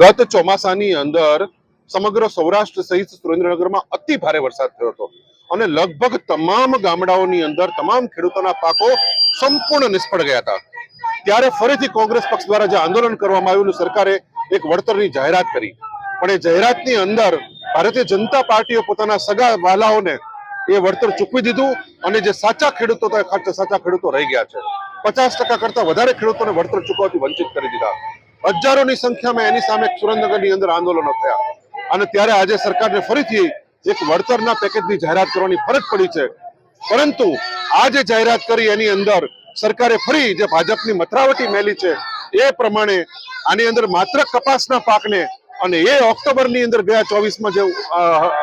ગત ચોમાસાની અંદર સમગ્ર સૌરાષ્ટ્ર સહિત સુરેન્દ્રનગરમાં અતિ ભારે વરસાદ થયો હતો અને લગભગ તમામ ગામડાઓની અંદર તમામ ખેડૂતોના પાકો સંપૂર્ણ નિષ્ફળ ગયા હતા. ત્યારે ફરીથી કોંગ્રેસ પક્ષ દ્વારા જે આંદોલન કરવામાં આવ્યું સરકારે એક વળતરની જાહેરાત કરી. પણ એ જાહેરાતની અંદર ભારતીય જનતા પાર્ટીએ પોતાના સગા વાલાઓને એ વળતર ચૂકવી દીધું અને જે સાચા ખેડૂતો સાચા ખેડૂતો રહી ગયા છે. પચાસ ટકા કરતા વધારે ખેડૂતોને વળતર ચૂકવવાથી વંચિત કરી દીધા. હજારોની સંખ્યામાં એની સામે સુરેન્દ્રનગરની અંદર આંદોલનો થયા. અને ત્યારે આજે સરકારને ફરીથી એક વળતરના પેકેજની જાહેરાત કરવાની ફરજ પડી છે. પરંતુ આ જે જાહેરાત કરી એની અંદર સરકારે ફરી જે ભાજપની મથરાવટી મેલી છે, એ પ્રમાણે આની અંદર માત્ર કપાસના પાકને અને એ ઓક્ટોબરની અંદર બે ચોવીસમાં જે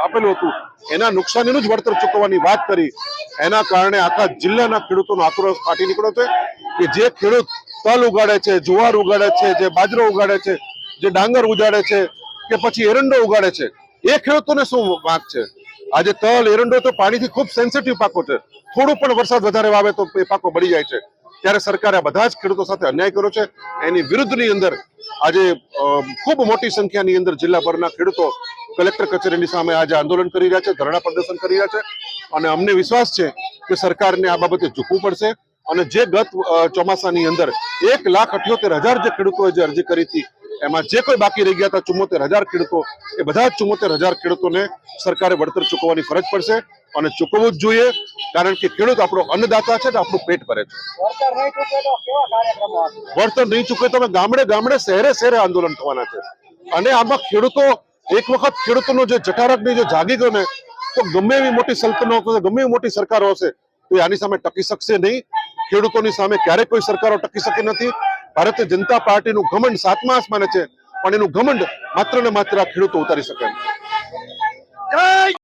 આપેલું હતું, એના નુકસાનીનું જ વળતર ચૂકવવાની વાત કરી. એના કારણે આખા જિલ્લાના ખેડૂતોનો આક્રોશ ફાટી નીકળ્યો છે કે જે ખેડૂત તલ ઉગાડે છે, જુવાર ઉગાડે છે, જે બાજરો ઉગાડે છે, જે ડાંગર ઉગાડે છે, કે પછી એરંડો ઉગાડે છે. એ ખેડૂતોને શું વાંક છે? આજે તલ, એરંડો તો પાણીથી ખૂબ સેન્સિટિવ પાકો છે. થોડું પણ વરસાદ વધારે વાવે તો એ પાકો બળી જાય છે. ત્યારે સરકારે બધા જ ખેડૂતો સાથે અન્યાય કર્યો છે. એની વિરુદ્ધની અંદર આજે ખૂબ મોટી સંખ્યાની અંદર જિલ્લાભરના ખેડૂતો કલેક્ટર કચેરીની સામે આજે આંદોલન કરી રહ્યા છે, ધરણા પ્રદર્શન કરી રહ્યા છે. અને અમને વિશ્વાસ છે કે સરકારને આ બાબતે ઝૂકવું પડશે. અને જે ગત ચોમાસાની અંદર એક લાખ અઠ્યોતેર હજાર જે ખેડૂતોએ જે અરજી કરી હતી એમાં જે કોઈ બાકી રહી ગયા હતા ચુમ્મોતેર હજાર ખેડૂતો એ બધા જ ચુમ્મોતેર હજાર ખેડૂતોને સરકારે વળતર ચૂકવવાની ફરજ પડશે અને ચૂકવવું જ જોઈએ કારણ કે ખેડૂત આપણો અન્નદાતા છે ને આપણું પેટ ભરે છે. વળતર નહીં ચૂકે તો ગામડે ગામડે શહેરે શહેરે આંદોલન થવાના છે. અને આમાં ખેડૂતો એક વખત ખેડૂતોનો જે જઠારકની જો જાગી ગયો ને તો ગમે એવી મોટી સલ્તનતો હશે ગમે એવી મોટી સરકારો હશે તો આની સામે ટકી શકશે નહીં. ખેડૂતોની સામે ક્યારેય કોઈ સરકારો ટકી શકી નથી. ભારતીય જનતા પાર્ટીનું ઘમંડ સાતમા આસમાને છે, પણ એનું ઘમંડ માત્ર ને માત્ર ખેડૂતો ઉતારી શકે